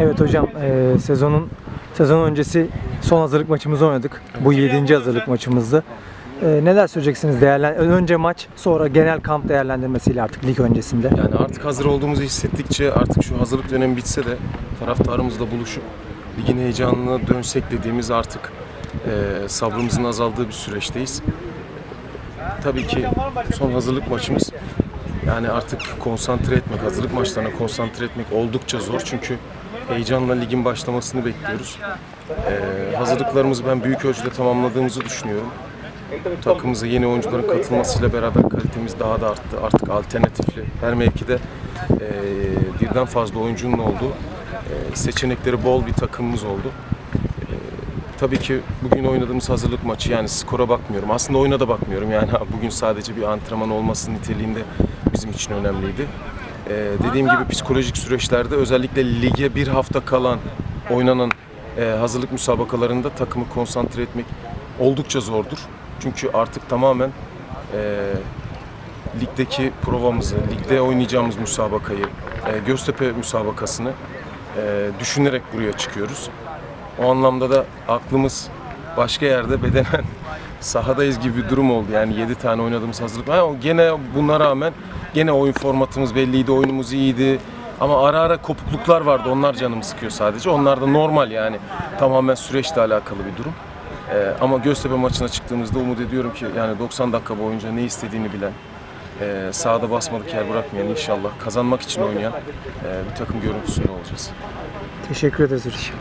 Evet hocam, e, sezonun sezon öncesi son hazırlık maçımızı oynadık. Bu 7. hazırlık maçımızdı. E, neler söyleyeceksiniz? Değerlen önce maç, sonra genel kamp değerlendirmesiyle artık lig öncesinde. Yani artık hazır olduğumuzu hissettikçe artık şu hazırlık dönemi bitse de taraftarımızla buluşup ligin heyecanına dönsek dediğimiz artık e, sabrımızın azaldığı bir süreçteyiz. Tabii ki son hazırlık maçımız yani artık konsantre etmek, hazırlık maçlarına konsantre etmek oldukça zor çünkü heyecanla ligin başlamasını bekliyoruz. E, hazırlıklarımızı ben büyük ölçüde tamamladığımızı düşünüyorum. Takımımıza yeni oyuncuların katılmasıyla beraber kalitemiz daha da arttı. Artık alternatifli her mevkide e, birden fazla oyuncunun olduğu e, seçenekleri bol bir takımımız oldu. Tabii ki bugün oynadığımız hazırlık maçı yani skora bakmıyorum. Aslında oyuna da bakmıyorum. Yani bugün sadece bir antrenman olması niteliğinde bizim için önemliydi. E, dediğim gibi psikolojik süreçlerde özellikle lige bir hafta kalan oynanan e, hazırlık müsabakalarında takımı konsantre etmek oldukça zordur. Çünkü artık tamamen e, ligdeki provamızı, ligde oynayacağımız müsabakayı, e, Göztepe müsabakasını e, düşünerek buraya çıkıyoruz. O anlamda da aklımız başka yerde bedenen sahadayız gibi bir durum oldu. Yani 7 tane oynadığımız hazırlık. Ha, gene buna rağmen gene oyun formatımız belliydi, oyunumuz iyiydi. Ama ara ara kopukluklar vardı. Onlar canımı sıkıyor sadece. Onlar da normal yani. Tamamen süreçle alakalı bir durum. Ee, ama Göztepe maçına çıktığımızda umut ediyorum ki yani 90 dakika boyunca ne istediğini bilen, e, sahada basmadık yer bırakmayan inşallah kazanmak için oynayan e, bir takım görüntüsünde olacağız. Teşekkür ederiz.